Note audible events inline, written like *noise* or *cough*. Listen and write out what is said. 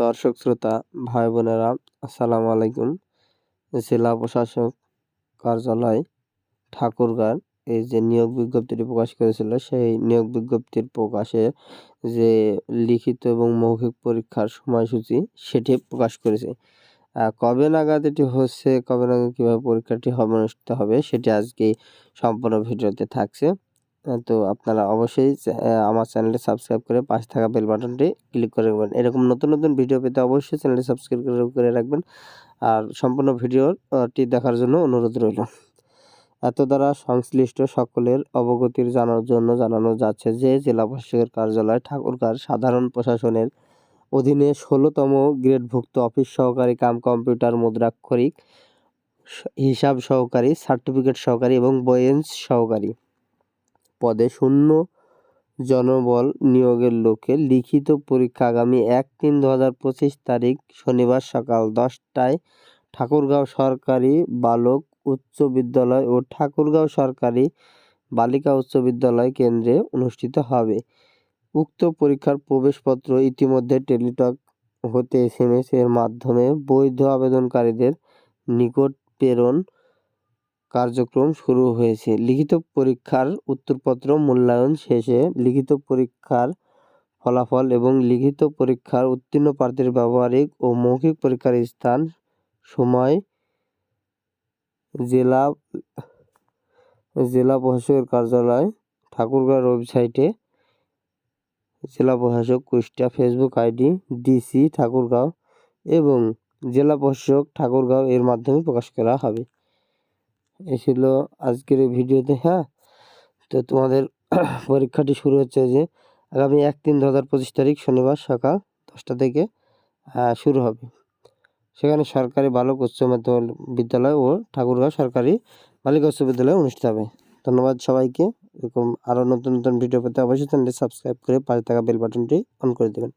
দর্শক শ্রোতা, ভাই বোনেরা, আসসালামু আলাইকুম। জেলা প্রশাসক কার্যালয়, ঠাকুরগাঁর এই যে নিয়োগ বিজ্ঞপ্তিটি প্রকাশ করেছিল, সেই নিয়োগ বিজ্ঞপ্তির প্রকাশে যে লিখিত এবং মৌখিক পরীক্ষার সময়সূচি সেটি প্রকাশ করেছে। কবে নাগাদ এটি হচ্ছে, কবে নাগাদ কীভাবে পরীক্ষাটি হবে, অনুষ্ঠিত হবে, সেটি আজকে সম্পূর্ণ ভিডিওতে থাকছে। তো আপনারা অবশ্যই আমার চ্যানেলটি সাবস্ক্রাইব করে পাশে থাকা বেল বাটনটি ক্লিক করে রাখবেন। এরকম নতুন নতুন ভিডিও পেতে অবশ্যই চ্যানেলটি সাবস্ক্রাইব করে রাখবেন। আর সম্পূর্ণ ভিডিওটি দেখার জন্য অনুরোধ রইল। এত দ্বারা সংশ্লিষ্ট সকলের অবগতির জানার জন্য জানানো যাচ্ছে যে, জেলা প্রশাসকের কার্যালয় ঠাকুরগাঁর সাধারণ প্রশাসনের অধীনে ষোলোতম গ্রেডভুক্ত অফিস সহকারী কাম কম্পিউটার মুদ্রাক্ষরিক হিসাব সহকারী, সার্টিফিকেট সহকারী এবং বয়েন্স সহকারী। পদে শূন্য জনবল নিয়োগের লক্ষ্যে লিখিত পরীক্ষা আগামী এক তিন দু হাজার পঁচিশ তারিখ শনিবার সকাল দশটায় ঠাকুরগাঁও সরকারি বালক উচ্চ বিদ্যালয় ও ঠাকুরগাঁও সরকারি বালিকা উচ্চ বিদ্যালয় কেন্দ্রে অনুষ্ঠিত হবে। উক্ত পরীক্ষার প্রবেশপত্র ইতিমধ্যে টেলিটক হতে এসএমএস এর মাধ্যমে বৈধ আবেদনকারীদের নিকট প্রেরণ কার্যক্রম শুরু হয়েছে। লিখিত পরীক্ষার উত্তরপত্র মূল্যায়ন শেষে লিখিত পরীক্ষার ফলাফল এবং লিখিত পরীক্ষার উত্তীর্ণ প্রার্থীর ব্যবহারিক ও মৌখিক পরীক্ষার স্থান, সময়, জেলা জেলা প্রশাসকের কার্যালয়, ঠাকুরগাঁও ওয়েবসাইটে, জেলা প্রশাসক Kushtia, Facebook ID, DC Thakurgaon এবং জেলা প্রশাসক ঠাকুরগাঁও এর মাধ্যমে প্রকাশ করা হবে। এই ছিল আজকের এই ভিডিওতে হ্যাঁ? তো তোমাদের *coughs* পরীক্ষাটি শুরু হচ্ছে যে আগামী এক তিন দু হাজার পঁচিশ তারিখ শনিবার সকাল দশটা থেকে শুরু হবে। সেখানে সরকারি বালক উচ্চ মাধ্যমিক বিদ্যালয় ও ঠাকুরগাঁও সরকারি বালিকা উচ্চ বিদ্যালয়ে অনুষ্ঠিত হবে। ধন্যবাদ সবাইকে। এরকম আরও নতুন নতুন ভিডিও পেতে অবশ্যই চ্যানেলটি সাবস্ক্রাইব করে পাশে থাকা বেল বাটনটি অন করে দেবেন।